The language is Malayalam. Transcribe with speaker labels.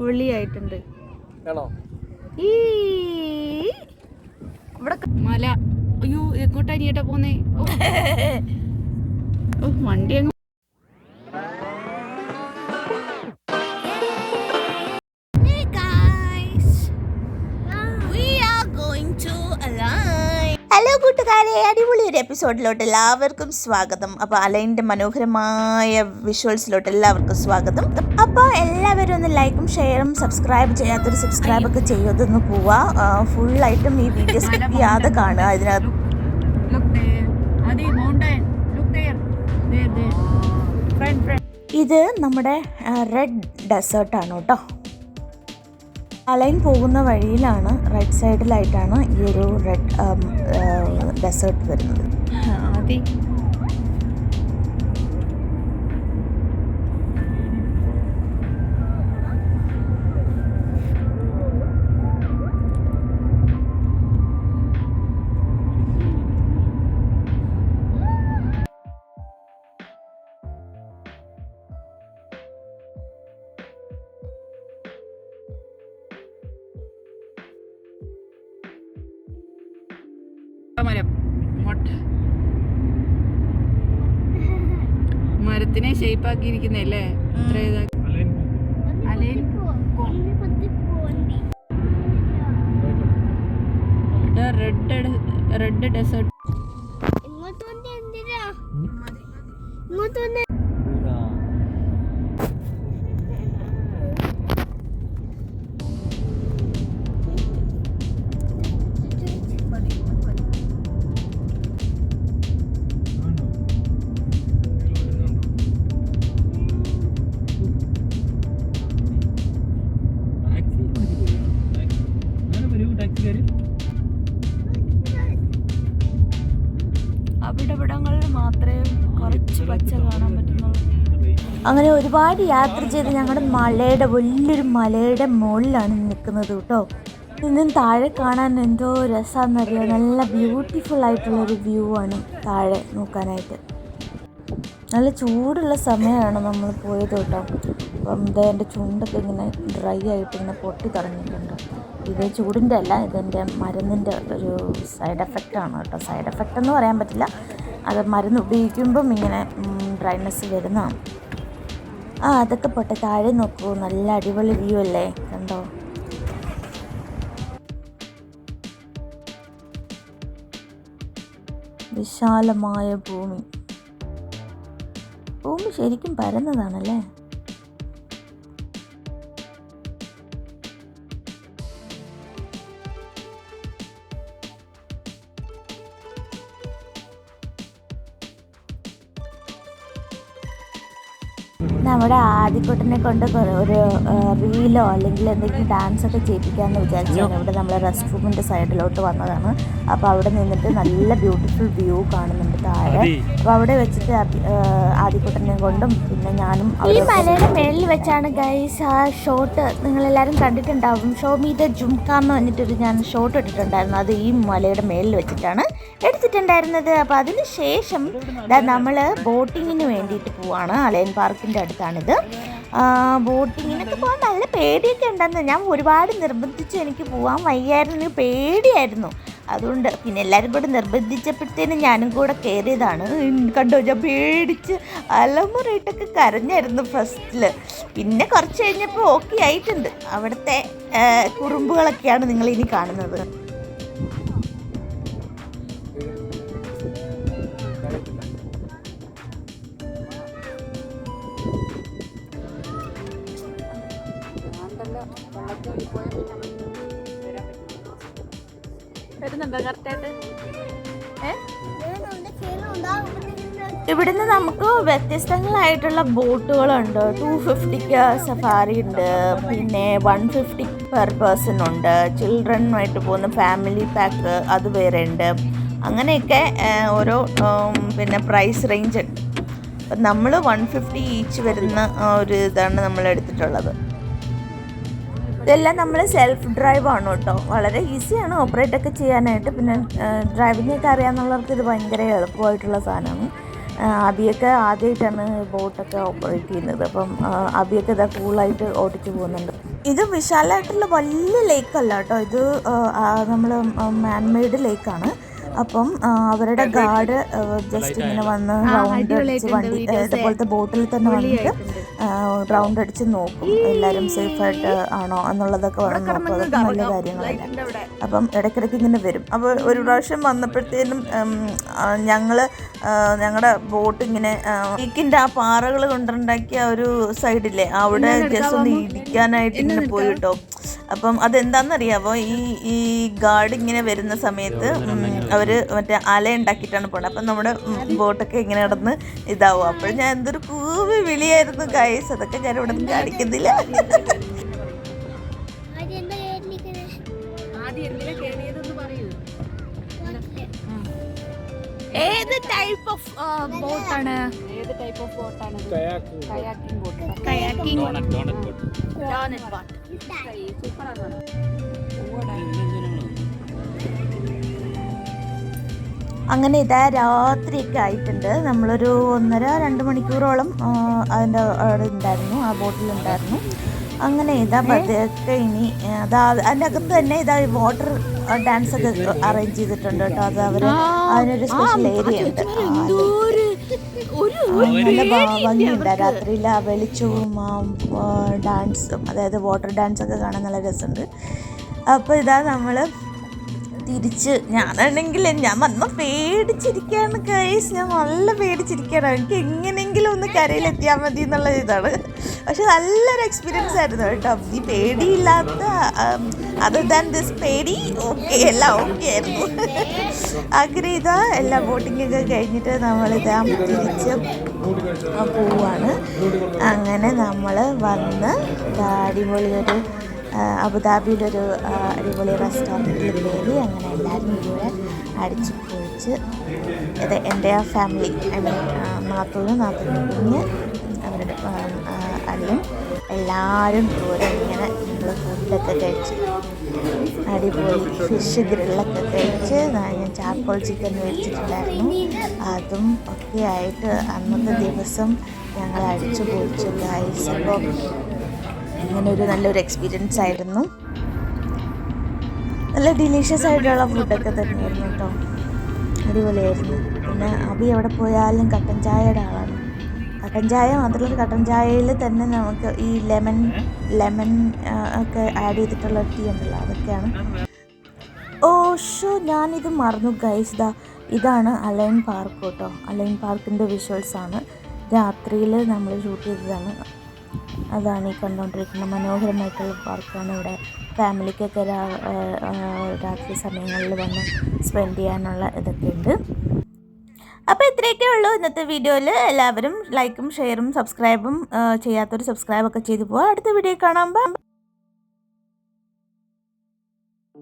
Speaker 1: അടിപൊളിയായിട്ടുണ്ട്
Speaker 2: ആയിട്ടുണ്ട്
Speaker 1: ഈ ഇവിടെ മല. അയ്യോ എങ്ങോട്ടാ നീട്ടാ പോന്നേ. ഓ വണ്ടി അങ്ങ്
Speaker 3: കൂട്ടുകാരെ അടിപൊളി ഒരു എപ്പിസോഡിലോട്ട് എല്ലാവർക്കും സ്വാഗതം. അപ്പോൾ അലൈന്റെ മനോഹരമായ വിഷ്വൽസിലോട്ട് എല്ലാവർക്കും സ്വാഗതം. അപ്പോൾ എല്ലാവരും ഒന്ന് ലൈക്കും ഷെയറും സബ്സ്ക്രൈബ് ചെയ്യാത്തൊരു സബ്സ്ക്രൈബ് ഒക്കെ ചെയ്തൊന്ന് പോവാ. ഫുള്ളായിട്ടും ഈ വീഡിയോ സ്കിപ്പ് ചെയ്യാതെ കാണുക അതിനകത്ത്. ഇത് നമ്മുടെ റെഡ് ഡെസേർട്ടാണ് കേട്ടോ. അലൈൻ പോകുന്ന വഴിയിലാണ് റൈറ്റ് സൈഡിലായിട്ടാണ് ഈ ഒരു റെഡ് ഡെസേർട്ട് വരുന്നത്.
Speaker 1: മരം മൊട്ട. മരത്തിനെ ഷേപ്പ് ആക്കിയിരിക്കുന്നല്ലേ ഇത്ര ഇതാ അലയിൽ റെഡ് റെഡ് ഡെസേർട്ട്
Speaker 4: ഇങ്ങോട്ടൊന്ന് എന്തിനാ?
Speaker 1: അവിടെ മാത്രമേ കുറച്ച് പച്ച കാണാൻ പറ്റുന്നുള്ളൂ.
Speaker 3: അങ്ങനെ ഒരുപാട് യാത്ര ചെയ്ത് ഞങ്ങളുടെ മലയുടെ വലിയൊരു മലയുടെ മുകളിലാണ് നിൽക്കുന്നത് കേട്ടോ. നിന്നും താഴെ കാണാൻ എന്തോ രസമാണെന്നറിയോ നല്ല ബ്യൂട്ടിഫുൾ ആയിട്ടുള്ളൊരു വ്യൂ ആണ് താഴെ നോക്കാനായിട്ട്. നല്ല ചൂടുള്ള സമയമാണ് നമ്മൾ പോയത് കേട്ടോ. അപ്പം എന്റെ ചുണ്ടൊക്കെ ഇങ്ങനെ ഡ്രൈ ആയിട്ട് ഇങ്ങനെ പൊട്ടി തുടങ്ങിയിട്ടുണ്ട് ഇത് ചൂടിന്റെ അല്ല ഇതെന്റെ മരുന്നിന്റെ ഒരു സൈഡ് എഫക്റ്റാണ് കേട്ടോ. സൈഡ് എഫക്റ്റ് എന്ന് പറയാൻ പറ്റില്ല. അത് മരുന്ന് ഉപയോഗിക്കുമ്പം ഇങ്ങനെ ഡ്രൈനെസ് വരുന്നതാണ്. ആ അതൊക്കെ പോട്ടെ താഴെ നോക്കൂ. നല്ല അടിപൊളി വ്യൂ അല്ലേ? കണ്ടോ? വിശാലമായ ഭൂമി. ഭൂമി ശരിക്കും പരന്നതാണല്ലേ? നമ്മുടെ ആദ്യക്കുട്ടനെ കൊണ്ട് കുറേ ഒരു റീലോ അല്ലെങ്കിൽ എന്തെങ്കിലും ഡാൻസ് ഒക്കെ ചെയ്യിപ്പിക്കാമെന്ന് വിചാരിച്ചാണ് ഇവിടെ നമ്മൾ റെസ്റ്റ് റൂമിന്റെ സൈഡിലോട്ട് വന്നതാണ്. അപ്പോൾ അവിടെ നിന്നിട്ട് നല്ല ബ്യൂട്ടിഫുൾ വ്യൂ കാണുന്നുണ്ട് താഴെ. അപ്പോൾ അവിടെ വെച്ചിട്ട് ആദ്യക്കുട്ടനെ കൊണ്ടും പിന്നെ ഞാനും ഈ മലയുടെ മേളിൽ വെച്ചാണ് ഗൈസ് ആ ഷോട്ട് നിങ്ങളെല്ലാവരും കണ്ടിട്ടുണ്ടാവും. ഷോ മീ ദ ജുംക എന്ന് പറഞ്ഞിട്ടൊരു ഞാൻ ഷോട്ട് ഇട്ടിട്ടുണ്ടായിരുന്നു. അത് ഈ മലയുടെ മേളിൽ വെച്ചിട്ടാണ് എടുത്തിട്ടുണ്ടായിരുന്നത്. അപ്പോൾ അതിന് ശേഷം നമ്മൾ ബോട്ടിങ്ങിന് വേണ്ടിയിട്ട് പോവാണ്. അലയൻ പാർക്കിന്റെ അടുത്താണിത്. ബോട്ടിങ്ങിനൊക്കെ പോകാൻ നല്ല പേടിയൊക്കെ ഉണ്ടെന്ന് ഞാൻ ഒരുപാട് നിർബന്ധിച്ചു എനിക്ക് പോകാൻ വയ്യായിരുന്നു. പേടിയായിരുന്നു. അതുകൊണ്ട് പിന്നെ എല്ലാവരും കൂടെ നിർബന്ധിച്ചപ്പോഴത്തേനും ഞാനും കൂടെ കയറിയതാണ് കണ്ടോ? ഞാൻ പേടിച്ച് അലമുറയിട്ടൊക്കെ കരഞ്ഞായിരുന്നു ഫസ്റ്റിൽ പിന്നെ കുറച്ച് കഴിഞ്ഞപ്പോൾ ഓക്കെ ആയിട്ടുണ്ട്. അവിടുത്തെ കുറുമ്പുകളൊക്കെയാണ് നിങ്ങൾ ഇനി കാണുന്നത്. ഇവിടുന്ന് നമുക്ക് വ്യത്യസ്തങ്ങളായിട്ടുള്ള ബോട്ടുകളുണ്ട്. ടു ഫിഫ്റ്റിക്ക് സഫാരി ഉണ്ട്. പിന്നെ വൺ ഫിഫ്റ്റി പെർ പേഴ്സൺ ഉണ്ട്. ചിൽഡ്രനുമായിട്ട് പോകുന്ന ഫാമിലി പാക്ക് അത് വേറെ ഉണ്ട്. അങ്ങനെയൊക്കെ ഓരോ പിന്നെ പ്രൈസ് റേഞ്ച് ഉണ്ട് നമ്മൾ വൺ ഫിഫ്റ്റി ഈച്ച് വരുന്ന ഒരു ഇതാണ് നമ്മൾ എടുത്തിട്ടുള്ളത് ഇതെല്ലാം നമ്മൾ സെൽഫ് ഡ്രൈവ് ആണ് കേട്ടോ വളരെ ഈസിയാണ് ഓപ്പറേറ്റ് ഒക്കെ ചെയ്യാനായിട്ട്. പിന്നെ ഡ്രൈവിംഗ് ഒക്കെ അറിയാമെന്നുള്ളവർക്ക് ഇത് ഭയങ്കര എളുപ്പമായിട്ടുള്ള സാധനമാണ്. അബിയൊക്കെ ആദ്യമായിട്ടാണ് ബോട്ടൊക്കെ ഓപ്പറേറ്റ് ചെയ്യുന്നത്. അപ്പം അബിയൊക്കെ ഇതാ കൂളായിട്ട് ഓടിച്ചു പോകുന്നുണ്ട്. ഇത് വിശാലമായിട്ടുള്ള വലിയ ലേക്കല്ല കേട്ടോ ഇത് നമ്മൾ മാൻമെയ്ഡ് ലേക്കാണ് അപ്പം അവരുടെ ഗാർഡ് ജസ്റ്റ് ഇങ്ങനെ വന്ന് റൗണ്ട് വണ്ടി ഇതുപോലത്തെ ബോട്ടിൽ തന്നെ വന്നിട്ട് റൗണ്ട് അടിച്ച് നോക്കും. എല്ലാവരും സേഫായിട്ട് ആണോ എന്നുള്ളതൊക്കെ വന്ന് നോക്കും. അതൊക്കെ നല്ല കാര്യങ്ങളല്ല അപ്പം ഇടയ്ക്കിടയ്ക്ക് ഇങ്ങനെ വരും. അപ്പോൾ ഒരു പ്രാവശ്യം വന്നപ്പോഴത്തേനും ഞങ്ങൾ ഞങ്ങളുടെ ബോട്ട് ഇങ്ങനെ ഈക്കിന്റെ ആ പാറകൾ കൊണ്ടുണ്ടാക്കിയ ഒരു സൈഡില്ലേ അവിടെ ജസ്റ്റ് ഒന്ന് ഇടിക്കാനായിട്ട് ഇങ്ങനെ പോയി കേട്ടോ. അപ്പം അതെന്താണെന്നറിയാമോ ഈ ഈ ഗാർഡ് ഇങ്ങനെ വരുന്ന സമയത്ത് അവർ അവർ മറ്റേ അല ഉണ്ടാക്കിയിട്ടാണ് പോണത് അപ്പം നമ്മുടെ ബോട്ടൊക്കെ ഇങ്ങനെ കിടന്ന് ഇതാവും. അപ്പോൾ ഞാൻ എന്തൊരു കൂവി വിളിയായിരുന്നു ഗൈസ് അതൊക്കെ ഞാൻ ഇവിടെ നിന്ന് കാണിക്കുന്നില്ല. ഏത് ടൈപ്പ് ഓഫ് ബോട്ടാണ്?
Speaker 1: ഏത് ടൈപ്പ് ഓഫ് ബോട്ടാണ്. Kayaking boat.
Speaker 3: Kayaking
Speaker 2: boat. boat.
Speaker 1: സൂപ്പറാണ്.
Speaker 3: അങ്ങനെ ഇതാ രാത്രിയൊക്കെ ആയിട്ടുണ്ട്. നമ്മളൊരു ഒന്നര രണ്ട് മണിക്കൂറോളം അതിന്റെ അവിടെ ഉണ്ടായിരുന്നു ആ ബോട്ടിൽ ഉണ്ടായിരുന്നു. അങ്ങനെ ഇതാ പതുക്കെ ഇനി അതാ അതിന്റെ അകത്ത് തന്നെ ഇതാ വാട്ടർ ഡാൻസ് ഒക്കെ അറേഞ്ച് ചെയ്തിട്ടുണ്ട് കേട്ടോ. അത് അവർ അതിനൊരു സ്പെഷ്യൽ ഏരിയ ഉണ്ട്. നല്ല ഭംഗിയുണ്ട്. രാത്രിയിൽ ആ വെളിച്ചവും ഡാൻസും അതായത് വാട്ടർ ഡാൻസ് ഒക്കെ കാണാൻ നല്ല രസമുണ്ട്. അപ്പോൾ ഇതാ നമ്മൾ തിരിച്ച് ഞാനാണെങ്കിൽ ഞാൻ വന്ന പേടിച്ചിരിക്കുകയാണ് കൈസ് ഞാൻ നല്ല പേടിച്ചിരിക്കുകയാണ്. എനിക്ക് എങ്ങനെയെങ്കിലും ഒന്ന് കരയിലെത്തിയാൽ മതി എന്നുള്ള ഇതാണ്. പക്ഷെ നല്ലൊരു എക്സ്പീരിയൻസ് ആയിരുന്നു കേട്ടോ. ഈ പേടിയില്ലാത്ത അതർ ദാൻ ദിസ് പേടി ഓക്കെ എല്ലാം ഓക്കെ ആയിരുന്നു. അങ്ങനെ ഇതാ എല്ലാ ബോട്ടിംഗ് ഒക്കെ കഴിഞ്ഞിട്ട് നമ്മളിതാ തിരിച്ച് പോവാണ്. അങ്ങനെ നമ്മൾ വന്ന് അടിപൊളിയൊരു അബുദാബിയിലൊരു അടിപൊളി റെസ്റ്റോറന്റിൽ കയറി അങ്ങനെ എല്ലാവരും കൂടെ അടിച്ച് പൊളിച്ച് ഇത് എന്റെ ആ ഫാമിലി ഐ മീൻ നാത്തൂന് നാത്തൂന്റെ കുഞ്ഞ് അവരുടെ അളിയൻ എല്ലാവരും കൂടെ ഇങ്ങനെ നമ്മൾ ഫുഡൊക്കെ കഴിച്ച് അടിപൊളി ഫിഷ് ഗ്രില്ലൊക്കെ കഴിച്ച് ഞാൻ ചാർക്കോൾ ചിക്കൻ മേടിച്ചിട്ടുണ്ടായിരുന്നു. അതും ഒക്കെ ആയിട്ട് അന്നത്തെ ദിവസം ഞങ്ങൾ അടിച്ചു പൊളിച്ചു ഗായ്സ് അപ്പോൾ അങ്ങനെ ഒരു നല്ലൊരു എക്സ്പീരിയൻസ് ആയിരുന്നു. നല്ല ഡിലീഷ്യസ് ആയിട്ടുള്ള ഫുഡൊക്കെ തന്നെയായിരുന്നു കേട്ടോ. അടിപൊളിയായിരുന്നു. പിന്നെ അബി എവിടെ പോയാലും കട്ടൻ ചായയുടെ ആളാണ്. കട്ടൻ ചായ മാത്രമല്ല കട്ടൻ ചായയിൽ തന്നെ നമുക്ക് ഈ ലെമൺ ലെമൺ ഒക്കെ ആഡ് ചെയ്തിട്ടുള്ള ടീ ഉണ്ടല്ലോ അതൊക്കെയാണ്. ഓ ഷോ ഞാനിത് മറന്നു ഗൈസ് ദാ ഇതാണ് അലൈൻ പാർക്ക് കേട്ടോ. അലൈൻ പാർക്കിന്റെ വിഷ്വൽസ് ആണ്. രാത്രിയിൽ നമ്മൾ ഷൂട്ട് ചെയ്തതാണ്. അതാണ് ഈ കണ്ടുകൊണ്ടിരിക്കുന്ന മനോഹരമായിട്ടുള്ള പാർക്കാണ് ഇവിടെ. ഫാമിലിക്കൊക്കെ രാത്രി സമയങ്ങളിൽ വന്ന് സ്പെൻഡ് ചെയ്യാനുള്ള ഇതൊക്കെ ഉണ്ട്. അപ്പോൾ ഇത്രയൊക്കെ ഉള്ളൂ ഇന്നത്തെ വീഡിയോയിൽ. എല്ലാവരും ലൈക്കും ഷെയറും സബ്സ്ക്രൈബും ചെയ്യാത്തവർ സബ്സ്ക്രൈബൊക്കെ ചെയ്തു പോവാം. അടുത്ത വീഡിയോ കാണാം.